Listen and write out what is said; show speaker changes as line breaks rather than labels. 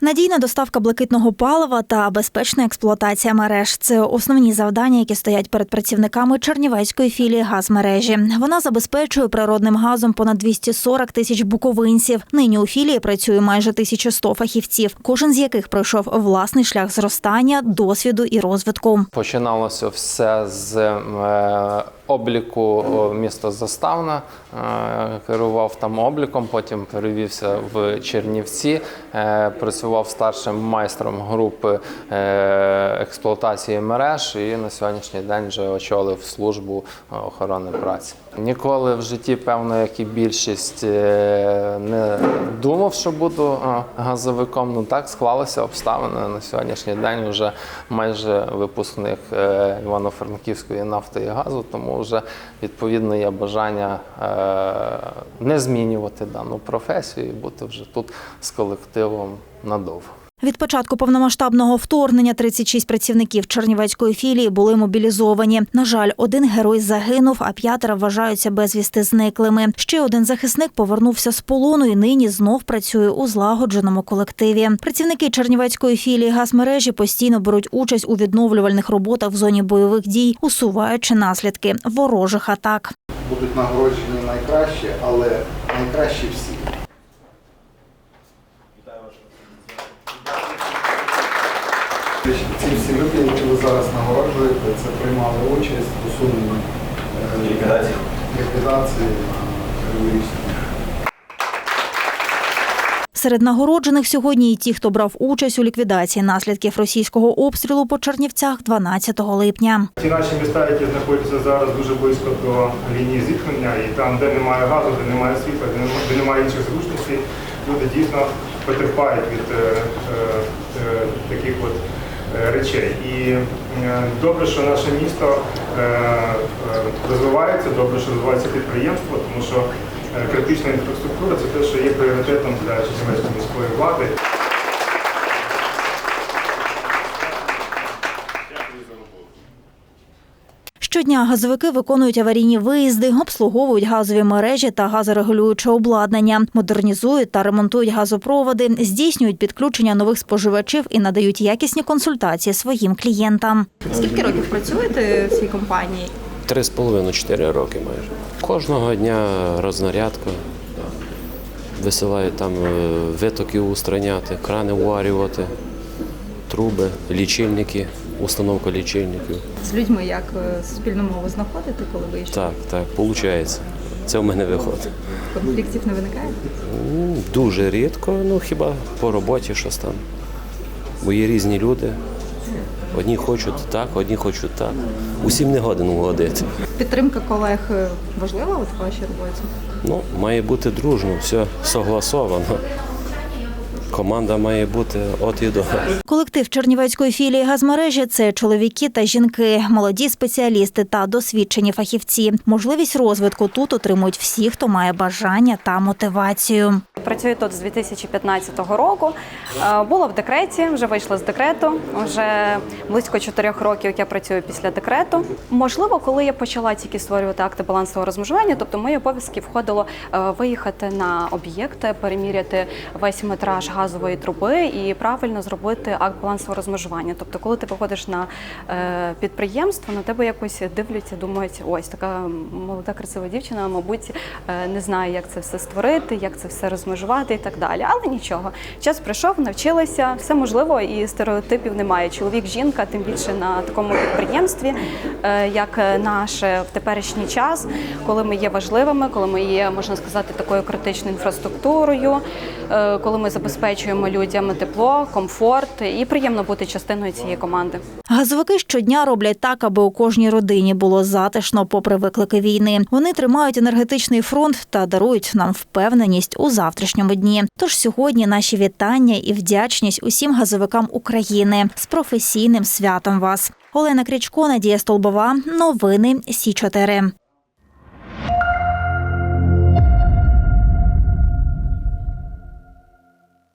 Надійна доставка блакитного палива та безпечна експлуатація мереж це основні завдання, які стоять перед працівниками Чернівецької філії газмережі. Вона забезпечує природним газом понад 240 тисяч буковинців. Нині у філії працює майже 1100 фахівців, кожен з яких пройшов власний шлях зростання, досвіду і розвитку.
Починалося все з е, обліку міста Заставна. Е, керував там обліком, потім перевівся в Чернівці, е, працював старшим майстром групи е, експлуатації мереж і на сьогоднішній день вже очолив службу охорони праці. Ніколи в житті, певно, як і більшість, не думав, що буду газовиком. Ну так склалися обставини. На сьогоднішній день вже майже випускник Івано-Франківської нафти і газу, тому вже відповідно є бажання не змінювати дану професію і бути вже тут з колективом надовго.
Від початку повномасштабного вторгнення 36 працівників Чернівецької філії були мобілізовані. На жаль, один герой загинув, а п'ятеро вважаються безвісти зниклими. Ще один захисник повернувся з полону і нині знов працює у злагодженому колективі. Працівники Чернівецької філії газмережі постійно беруть участь у відновлювальних роботах в зоні бойових дій, усуваючи наслідки ворожих атак.
Будуть нагороджені найкращі, але найкращі всі. Ці всі люди, які ви зараз нагороджуєте, це приймали участь у усуненні е,
Ліквідації.
на терористів.
Серед нагороджених сьогодні і ті, хто брав участь у ліквідації наслідків російського обстрілу по Чернівцях 12 липня.
Ті наші міста, які знаходяться зараз дуже близько до лінії зіткнення, і там, де немає газу, де немає світла, де немає, інших зручностей, люди дійсно потерпають від е, е, е, таких от е, речей. І е, добре, що наше місто розвивається, добре, що розвивається підприємство, тому що критична інфраструктура це те, що є пріоритетом для Чернівецької міської влади.
Щодня газовики виконують аварійні виїзди, обслуговують газові мережі та газорегулююче обладнання, модернізують та ремонтують газопроводи, здійснюють підключення нових споживачів і надають якісні консультації своїм клієнтам.
Скільки років працюєте в цій компанії?
Три з половиною, чотири роки майже. Кожного дня рознарядка. Висилають там е, витоки устраняти, крани уварювати, труби, лічильники, установка лічильників.
З людьми як е, спільну мову знаходите, коли виїжджаєте?
Так, так, виходить. Це в мене виходить.
Конфліктів не виникає?
Дуже рідко, ну хіба по роботі щось там. Бо є різні люди. Одні хочуть так, одні хочуть так. Усім не годен угодити.
Підтримка колег е, важлива от в вашій роботі?
Ну, має бути дружно, все согласовано. Команда має бути от і до.
Колектив Чернівецької філії газмережі це чоловіки та жінки, молоді спеціалісти та досвідчені фахівці. Можливість розвитку тут отримують всі, хто має бажання та мотивацію.
Працюю тут з 2015 року. Е, Була в декреті, вже вийшла з декрету. Вже близько чотирьох років, я працюю після декрету. Можливо, коли я почала тільки створювати акти балансового розмежування, тобто мої обов'язки входило е, виїхати на об'єкти, переміряти весь метраж газової труби і правильно зробити акт балансового розмежування. Тобто, коли ти виходиш на е, підприємство, на тебе якось дивляться, думають, ось така молода, красива дівчина, мабуть, е, не знає, як це все створити, як це все розмежувати і так далі. Але нічого, час прийшов, навчилися, все можливо, і стереотипів немає. Чоловік, жінка, тим більше на такому підприємстві, е, як наше в теперішній час, коли ми є важливими, коли ми є, можна сказати, такою критичною інфраструктурою, коли ми забезпечуємо людям тепло, комфорт і приємно бути частиною цієї команди.
Газовики щодня роблять так, аби у кожній родині було затишно попри виклики війни. Вони тримають енергетичний фронт та дарують нам впевненість у завтрашньому дні. Тож сьогодні наші вітання і вдячність усім газовикам України з професійним святом вас. Олена Крічко, Надія Столбова. Новини Сі 4